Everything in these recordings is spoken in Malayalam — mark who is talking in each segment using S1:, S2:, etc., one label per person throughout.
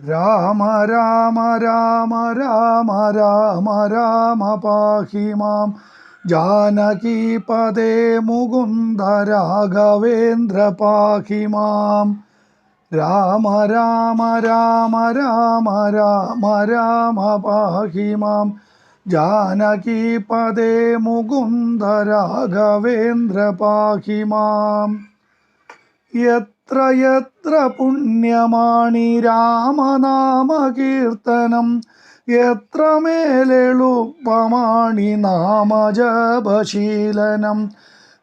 S1: രാമ രാമ രാമ രാമ രാമ രാമ പാഹി മാം. ജാനകി പദേ മുകുന്ദ രാഘവേന്ദ്ര പാഹി മാം. രാമ രാമ രാമ രാമ രാമ രാമ പാഹി മാം. ജാനകി പദേ മുകുന്ദ രാഘവേന്ദ്ര പാഹി മാം. എത്ര എത്ര പുണ്യമാണി രാമനാമകീർത്തനം. എത്ര മേലെളുപ്പമാണി നാമജപശീലനം.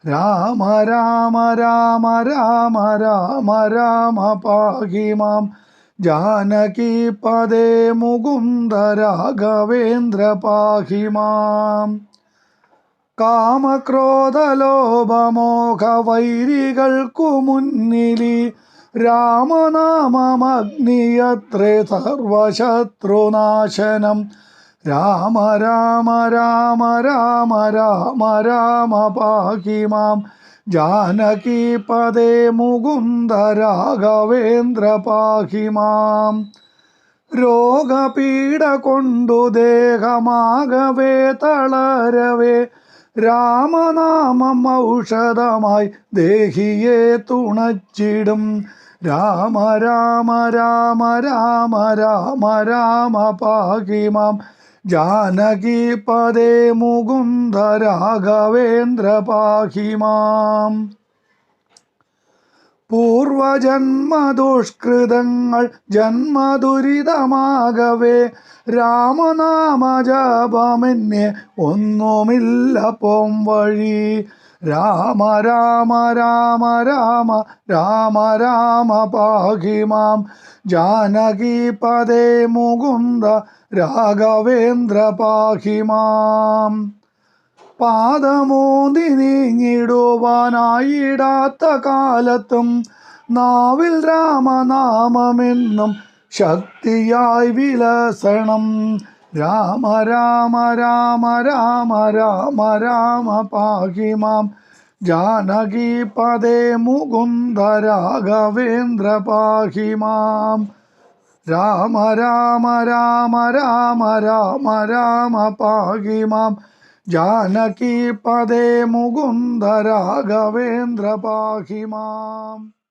S1: രാമ രാമ രാമ രാമ രാമ രാമ പാഹിമാം ജാനകി പദേ മുകുന്ദ രാഘവേന്ദ്ര പാഹി മാം കാമക്രോധലോഭമോഹ വൈരികൾക്കു മുന്നിലി രാമനാമമഗ്നിയത്രേ സർവശത്രുനാശനം. രാമ രാമ രാമ രാമ രാമ രാമ പാഹി മാം. ജാനകി പദേ മുകുന്ദ രാഘവേന്ദ്ര പാഹി മാം. രോഗപീഡ കൊണ്ടു ദേഹമാകവേ തളരവേ രാമനാമം ഔഷധമായി ദേഹിയെ തുണച്ചിടും. രാമ രാമ രാമ രാമ രാമ രാമ പാകിമാം ജാനകി പദേ മുകുന്ദ രാഘവേന്ദ്ര പാഹി മാം പൂർവജന്മദുഷ്കൃതങ്ങൾ ജന്മദുരിതമാകവേ. രാമനാമജപമെന്നെ ഒന്നുമില്ല പോം വഴി രാമ രാമ രാമ രാമ രാമ രാമ പാഹിമാം ജാനകി പദേ മുകുന്ദ രാഘവേന്ദ്ര പാഹിമാം പാദമോന്തി നീങ്ങിടുവാനായിടാത്ത കാലത്തും നാവിൽ രാമനാമമെന്നും ശക്തിയായി വിലസണം. രാമ രാമ രാമ രാമ രാമ രാമ പാഹിമാം ജാനകി പദേ മുകുന്ദ രാഘവേന്ദ്ര പാഹിമാം രാമ രാമ രാമ രാമ രാമ രാമ പാഹിമാം ജാനകി പദേ മുകുന്ദ രാഘവേന്ദ്ര പാഹി മാം.